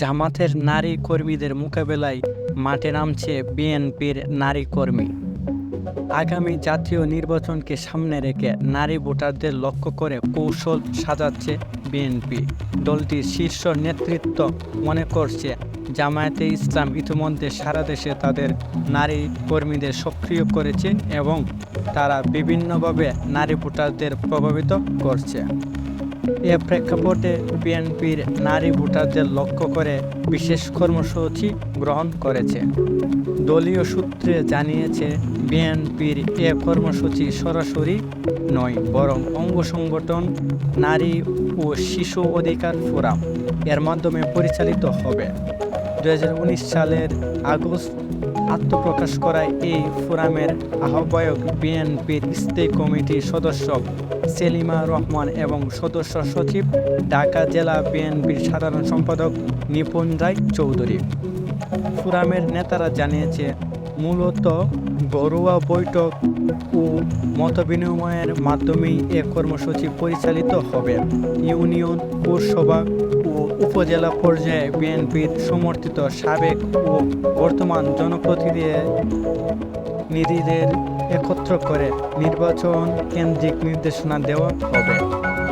জামাতের নারী কর্মীদের মোকাবেলায় মাঠে নামছে বিএনপির নারী কর্মী। আগামী জাতীয় নির্বাচনকে সামনে রেখে নারী ভোটারদের লক্ষ্য করে কৌশল সাজাচ্ছে বিএনপি। দলটির শীর্ষ নেতৃত্ব মনে করছে, জামায়াতে ইসলাম ইতিমধ্যে সারা দেশে তাদের নারী কর্মীদের সক্রিয় করেছে এবং তারা বিভিন্নভাবে নারী ভোটারদের প্রভাবিত করছে। এ প্রেক্ষাপটে বিএনপির নারী ভোটারদের লক্ষ্য করে বিশেষ কর্মসূচি গ্রহণ করেছে। দলীয় সূত্রে জানিয়েছে, বিএনপির এ কর্মসূচি সরাসরি নয়, বরং অঙ্গ সংগঠন, নারী ও শিশু অধিকার ফোরাম। এর মাধ্যমে পরিচালিত হবে। দুহাজার উনিশ সালের আগস্ট আত্মপ্রকাশ করায় এই ফোরামের আহ্বায়ক বিএনপির স্থায়ী কমিটির সদস্য সেলিমা রহমান এবং সদস্য সচিব ঢাকা জেলা বিএনপির সাধারণ সম্পাদক নিপুণ রায় চৌধুরী। ফোরামের নেতারা জানিয়েছে, মূলত ঘরোয়া বৈঠক ও মতবিনিময়ের মাধ্যমেই এ কর্মসূচি পরিচালিত হবে। ইউনিয়ন পৌরসভা উপজেলা পর্যায়ে বিএনপির সমর্থিত সাবেক ও বর্তমান জনপ্রতিনিধিদের একত্র করে নির্বাচন কেন্দ্রিক নির্দেশনা দেওয়া হবে।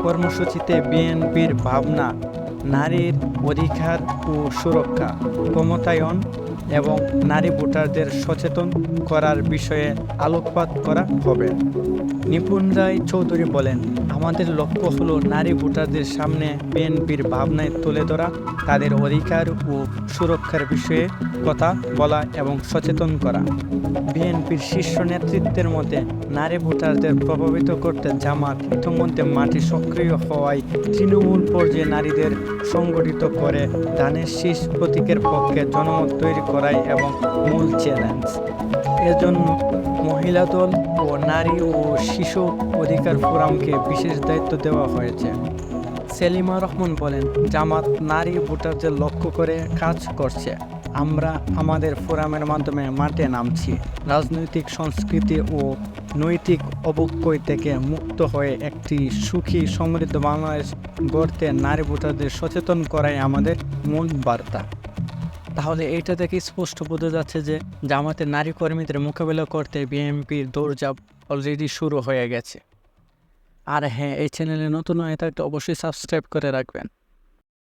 কর্মসূচিতে বিএনপির ভাবনা, নারীর অধিকার ও সুরক্ষা, ক্ষমতায়ন এবং নারী ভোটারদের সচেতন করার বিষয়ে আলোকপাত করা হবে। নিপুণ রায় চৌধুরী বলেন, আমাদের লক্ষ্য হলো নারী ভোটারদের সামনে বিএনপির ভাবনায় তুলে ধরা, তাদের অধিকার ও সুরক্ষার বিষয়ে কথা বলা এবং সচেতন করা। বিএনপির শীর্ষ নেতৃত্বের মধ্যে নারী ভোটারদের প্রভাবিত করতে জামাত। ইতিমধ্যে মাঠে সক্রিয় হওয়ায় তৃণমূল পর্যায়ে নারীদের সংগঠিত করে ধানের শীষ প্রতীকের পক্ষে জনমত তৈরি করাই এবং মূল চ্যালেঞ্জ। এজন্য মহিলা দল ও নারী ও শিশু অধিকার ফোরামকে বিশেষ দায়িত্ব দেওয়া হয়েছে। সেলিমা রহমান বলেন, জামাত নারী ভোটারদের লক্ষ্য করে কাজ করছে। আমরা আমাদের ফোরামের মাধ্যমে মাঠে নামছি। রাজনৈতিক সংস্কৃতি ও নৈতিক অবক্ষয় থেকে মুক্ত হয়ে একটি সুখী, সমৃদ্ধ বাংলাদেশ গড়তে নারী ভোটারদের সচেতন করাই আমাদের মূল বার্তা। তাহলে এটা থেকে স্পষ্ট বোঝা যাচ্ছে যে জামাতের নারী কর্মীদের মোকাবিলা করতে বিএনপির দৌড়ঝাঁপ অলরেডি শুরু হয়ে গেছে। আর হ্যাঁ এই চ্যানেলে নতুন হয়ে থাকলে অবশ্যই সাবস্ক্রাইব করে রাখবেন।